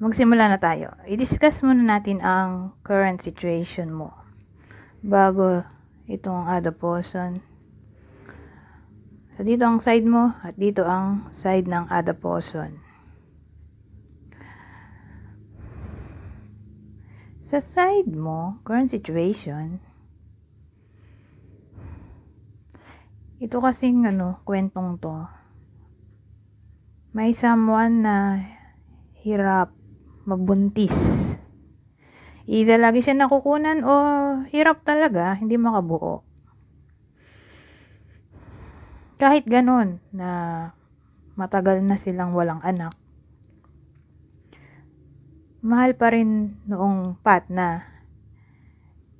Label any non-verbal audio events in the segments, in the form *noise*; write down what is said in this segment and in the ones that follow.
magsimula na tayo. I-discuss muna natin ang current situation mo bago itong person. So, dito ang side mo at dito ang side ng person. Sa side mo, current situation, ito kasing ano, kwentong to, may someone na hirap magbuntis. Either lagi siya nakukunan o hirap talaga, hindi makabuo. Kahit ganun na matagal na silang walang anak, mahal pa rin noong pat na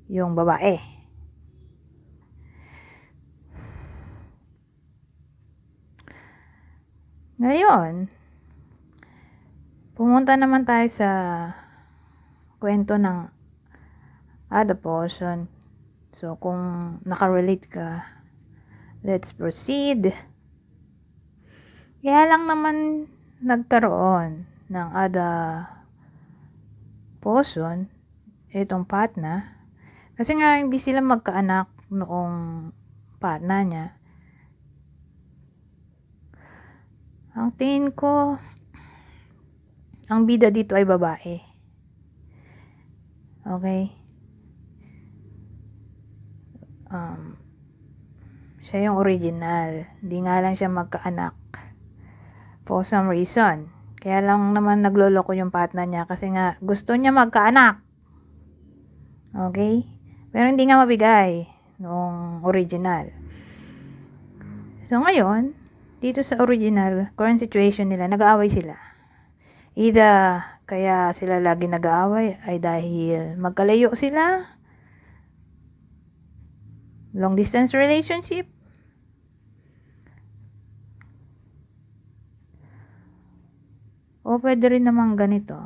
yung babae. Ngayon, pumunta naman tayo sa kwento ng other person. So, kung nakarelate ka, let's proceed. Kaya lang naman nagkaroon ng other person, itong partner, kasi nga hindi sila magkaanak noong partner niya. Ang tingin ko, ang bida dito ay babae. Okay? Um, siya yung original. Hindi nga lang siya magkaanak. For some reason. Kaya lang naman nagloloko yung partner niya kasi nga gusto niya magkaanak. Okay? Pero hindi nga mabigay nung original. So ngayon, dito sa original, current situation nila, nag-aaway sila. Either kaya sila lagi nag-aaway ay dahil magkalayo sila, long distance relationship, o pwede rin naman ganito,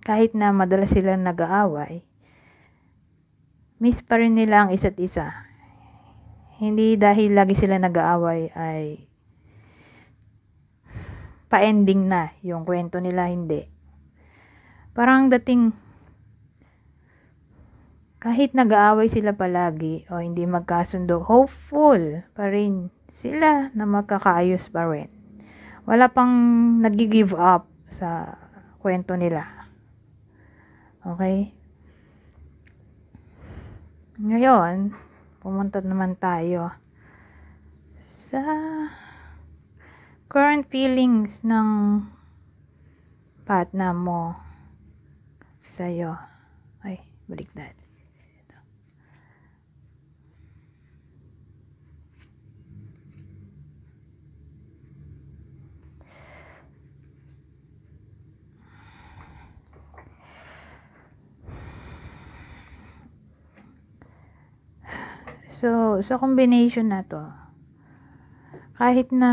kahit na madalas silang nag-aaway, miss pa rin nila ang isa't isa. Hindi dahil lagi sila nag-aaway ay pa-ending na yung kwento nila, hindi. Parang dating kahit nag-aaway sila palagi o hindi magkasundo, hopeful pa rin sila na magkakaayos pa rin. Wala pang nag-give up sa kwento nila. Okay? Ngayon, pumunta naman tayo sa current feelings ng partner mo sa'yo. Ay, baliktad. Ito. So, sa combination na to, kahit na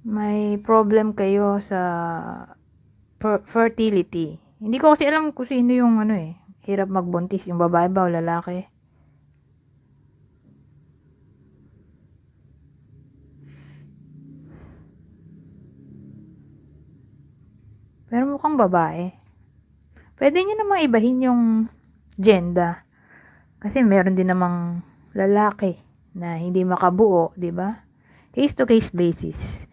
may problem kayo sa fer- fertility. Hindi ko kasi alam kung sino yung ano eh, hirap magbuntis, yung babae ba o lalaki. Pero mukhang babae. Pwede nyo namang ibahin yung gender. Kasi meron din namang lalaki na hindi makabuo, di ba? Case to case basis.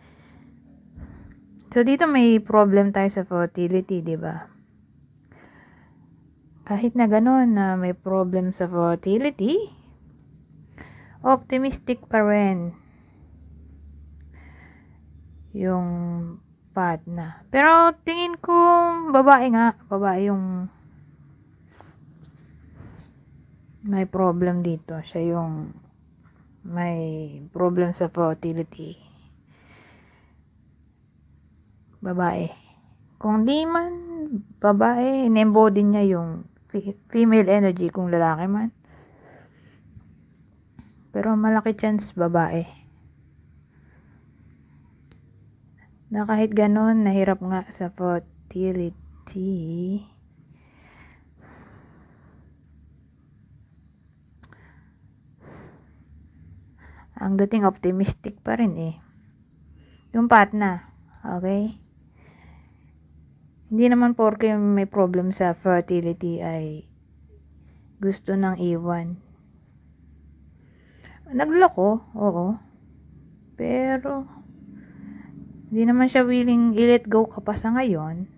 So, dito may problem tayo sa fertility, di ba? Kahit na gano'n na may problem sa fertility, optimistic pa rin yung partner. Pero tingin ko babae nga, babae yung may problem dito. Siya yung may problem sa fertility. Babae. Kung di man babae, in-embody niya yung fe- female energy kung lalaki man. Pero malaki chance babae. Na kahit ganun, nahirap nga sa fertility. Ang dating optimistic pa rin eh. Yung partner, okay? Hindi naman porke may problem sa fertility ay gusto ng iwan. Nagloko, oo. Pero, hindi naman siya willing i-let go ka pa sa ngayon.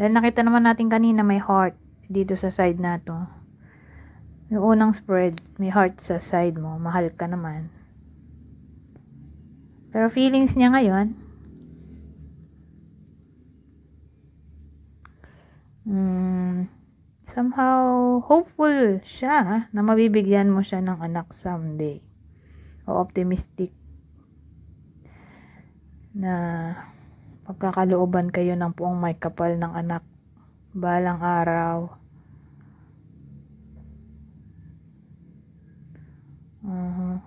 Dahil nakita naman natin kanina may heart dito sa side na to. Yung unang spread, may heart sa side mo. Mahal ka naman. Pero feelings niya ngayon, mm, somehow hopeful siya na mabibigyan mo siya ng anak someday. O optimistic na pagkakalooban kayo ng puong may kapal ng anak balang araw. uh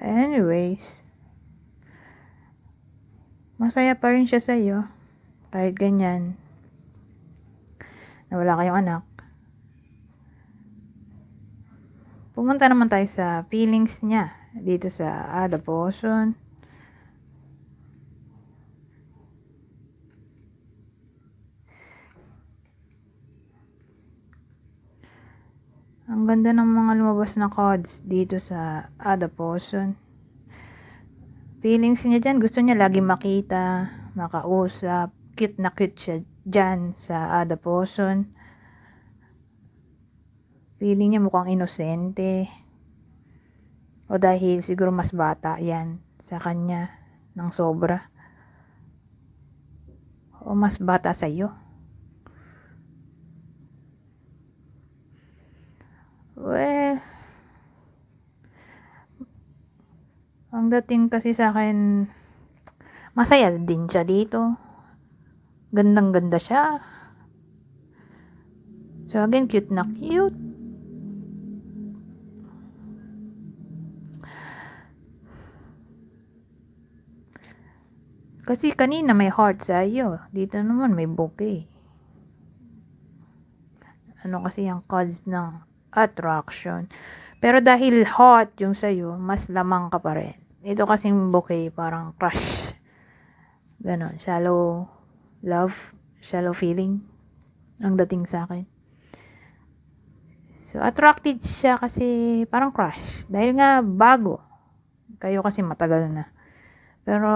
Anyways, masaya pa rin siya sa iyo kahit ganyan na wala kayong anak. Pumunta naman tayo sa feelings niya dito sa Ada Potion. Ang ganda ng mga lumabas na cards dito sa Ada Potion. Feelings niya dyan, gusto niya lagi makita, makausap, cute na cute siya dyan sa Ada Potion. Feeling niya mukhang inosente. O dahil siguro mas bata yan sa kanya ng sobra. O mas bata sa iyo. Well, ang dating kasi sa akin, masaya din siya dito. Gandang ganda siya. So again, cute na cute. Kasi kanina may heart sa iyo. Dito naman may bouquet. Ano kasi yung cards ng attraction. Pero dahil hot yung sa'yo, mas lamang ka pa rin. Ito kasing bouquet, parang crush. Ganon, shallow love, shallow feeling ang dating sa akin. So, attracted siya kasi parang crush. Dahil nga bago. Kayo kasi matagal na. Pero,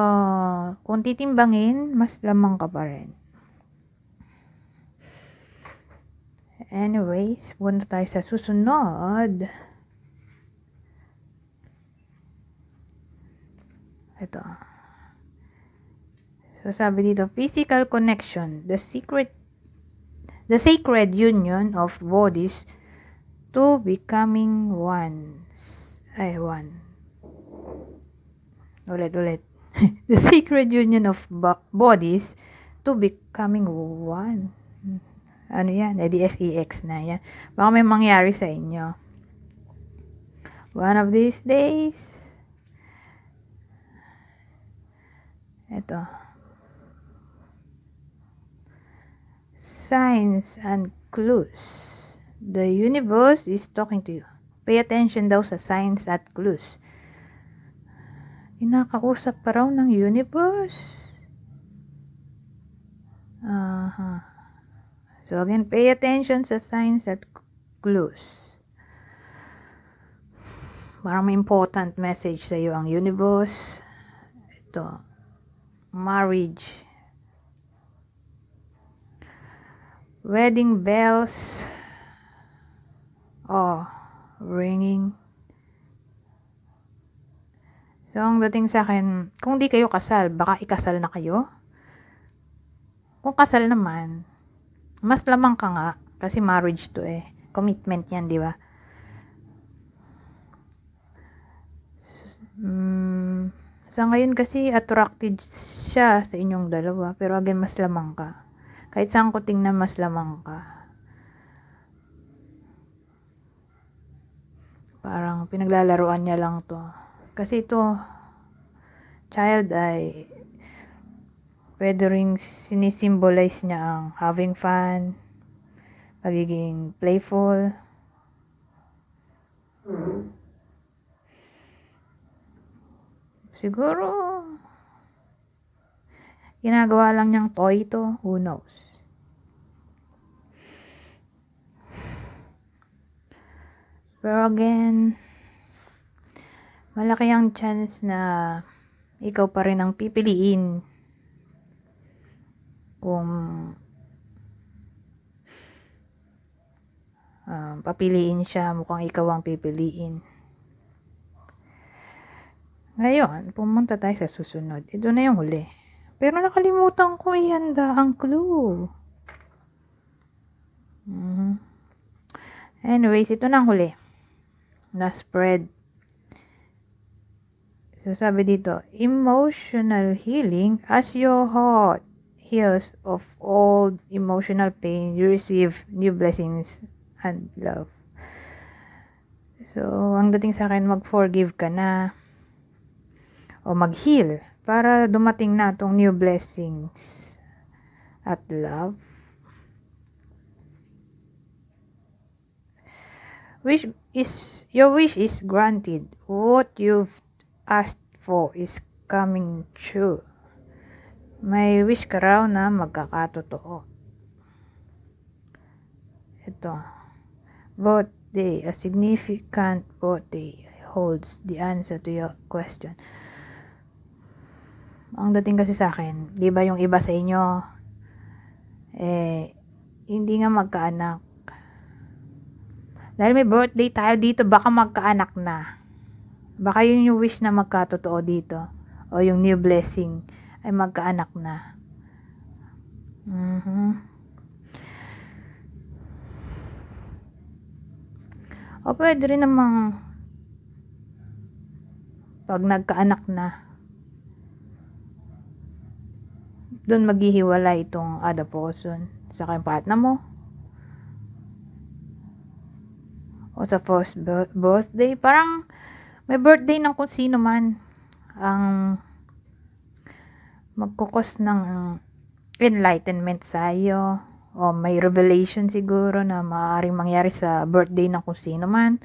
kung titimbangin, mas lamang ka pa rin. Anyways, punta tayo sa susunod. Ito. So, sabi dito, physical connection, the secret, the sacred union of bodies to becoming one. Ay, one. Ulit, ulit. *laughs* the sacred union of bo- bodies to becoming one. Ano yan? Eh, di SEX na yan. Baka may mangyari sa inyo. One of these days. Ito. Signs and clues. The universe is talking to you. Pay attention daw sa signs at clues. Kinakausap pa raw ng universe. Aha. Uh-huh. So again, pay attention sa signs at clues. Parang may important message sa iyo ang universe. Ito. Marriage. Wedding bells. Oh, ringing. So, ang dating sa akin, kung di kayo kasal, baka ikasal na kayo. Kung kasal naman, mas lamang ka nga. Kasi marriage to eh. Commitment yan, di ba? Mm, sa ngayon kasi, attracted siya sa inyong dalawa. Pero again, mas lamang ka. Kahit saan ko tingnan, mas lamang ka. Parang pinaglalaruan niya lang to. Kasi ito, child ay pwede rin sinisimbolize niya ang having fun, pagiging playful. Siguro, ginagawa lang niyang toy to. Who knows? Pero again, malaki ang chance na ikaw pa rin ang pipiliin kung um, papiliin siya, mukhang ikaw ang pipiliin. Ngayon, pumunta tayo sa susunod. Ito na yung huli. Pero nakalimutan ko ihanda ang clue. Mhm. Anyways, ito na ang huli. Na spread. So, sabi dito, emotional healing as your heart heals of all emotional pain, you receive new blessings and love. So, ang dating sa akin, mag-forgive ka na o mag-heal para dumating na tong new blessings at love. Wish is your wish is granted. What you've asked for is coming true. May wish ka raw na magkakatotoo. Ito. Birthday. A significant birthday holds the answer to your question. Ang dating kasi sa akin, di ba yung iba sa inyo, eh, hindi nga magkaanak. Dahil may birthday tayo dito, baka magkaanak na. Baka yun yung wish na magkatotoo dito. O yung new blessing ay magkaanak na. Mhm. O pwede rin namang pag nagkaanak na, doon maghihiwalay itong person sa kayong partner mo. O sa first bir- birthday, parang may birthday ng kung sino man ang magkukos ng enlightenment sa iyo. O may revelation siguro na maaaring mangyari sa birthday ng kung sino man.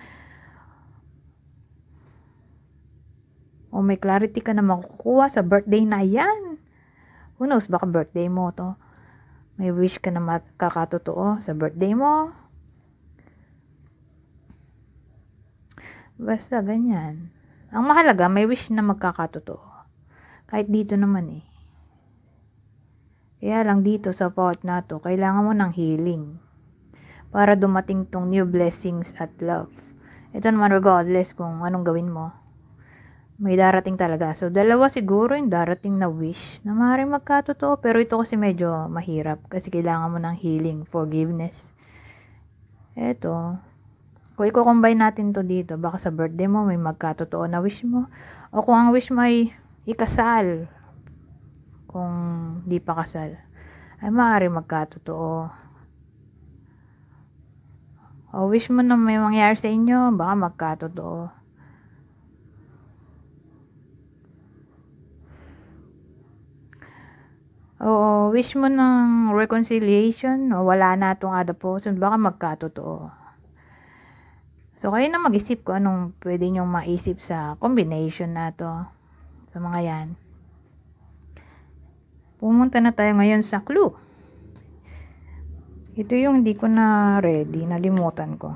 O may clarity ka na makukuha sa birthday na yan who knows baka birthday mo to. May wish ka na makakatotoo sa birthday mo. Basta ganyan. Ang mahalaga may wish na magkakatotoo. Kahit dito naman eh. Kaya lang dito sa part na to, kailangan mo ng healing para dumating tong new blessings at love. Ito naman regardless kung anong gawin mo. May darating talaga. So, dalawa siguro yung darating na wish na maaaring magkatotoo. Pero ito kasi medyo mahirap kasi kailangan mo ng healing, forgiveness. Ito, kung i-combine natin to dito, baka sa birthday mo may magkatotoo na wish mo. O kung ang wish mo ay ikasal, kung di pa kasal, ay maaari magkatotoo. O wish mo na may mangyari sa inyo, baka magkatotoo. O wish mo ng reconciliation, o wala na itong person, baka magkatotoo. So, kayo na mag-isip kung anong pwede nyong maisip sa combination na to. Sa mga yan. Pumunta na tayo ngayon sa clue. Ito yung hindi ko na ready, nalimutan ko.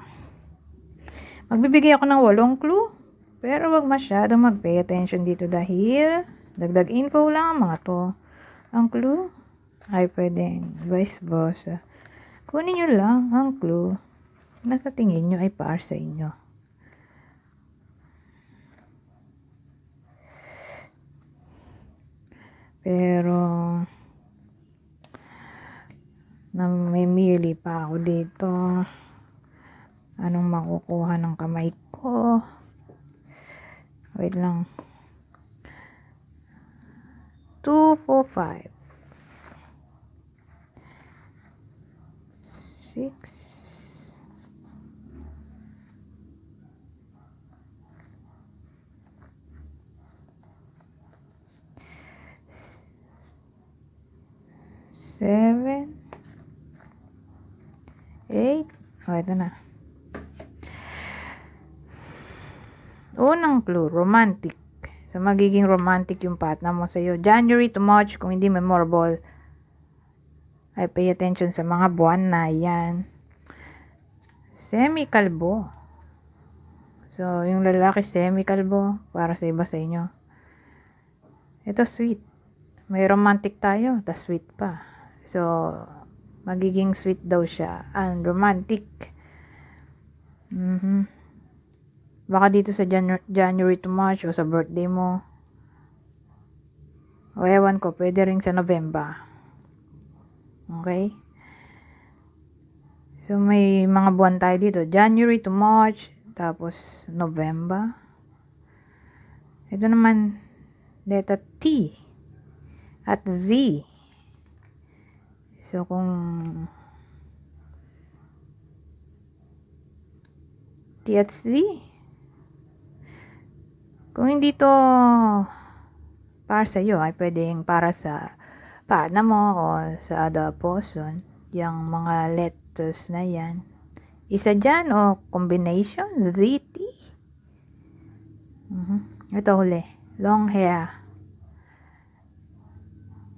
Magbibigay ako ng walong clue, pero wag masyado mag-pay attention dito dahil dagdag info lang ang mga to. Ang clue ay pwedeng vice versa. Kunin nyo lang ang clue na sa tingin nyo ay para sa inyo. Pero, namimili pa ako dito. Anong makukuha ng kamay ko? Wait lang. 2, 4, 5. 6. seven, eight, oh, ito na. Unang clue, romantic. So, magiging romantic yung partner mo sa'yo. January to March, kung hindi memorable, ay pay attention sa mga buwan na yan. Semi-kalbo. So, yung lalaki semi-kalbo, para sa iba sa inyo. Ito sweet. May romantic tayo, tas sweet pa. So, magiging sweet daw siya. And romantic. Mhm. Baka dito sa Janu- January to March o sa birthday mo. O ewan ko, pwede rin sa November. Okay? So, may mga buwan tayo dito. January to March, tapos November. Ito naman, letter T at Z. So, kung T at Z, kung hindi to para sa iyo, ay pwedeng para sa paana mo o sa person. Yung mga letters na yan. Isa dyan o combination, ZT. Mhm. Ito huli. Long hair.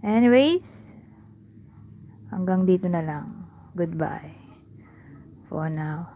Anyways, hanggang dito na lang. Goodbye. For now.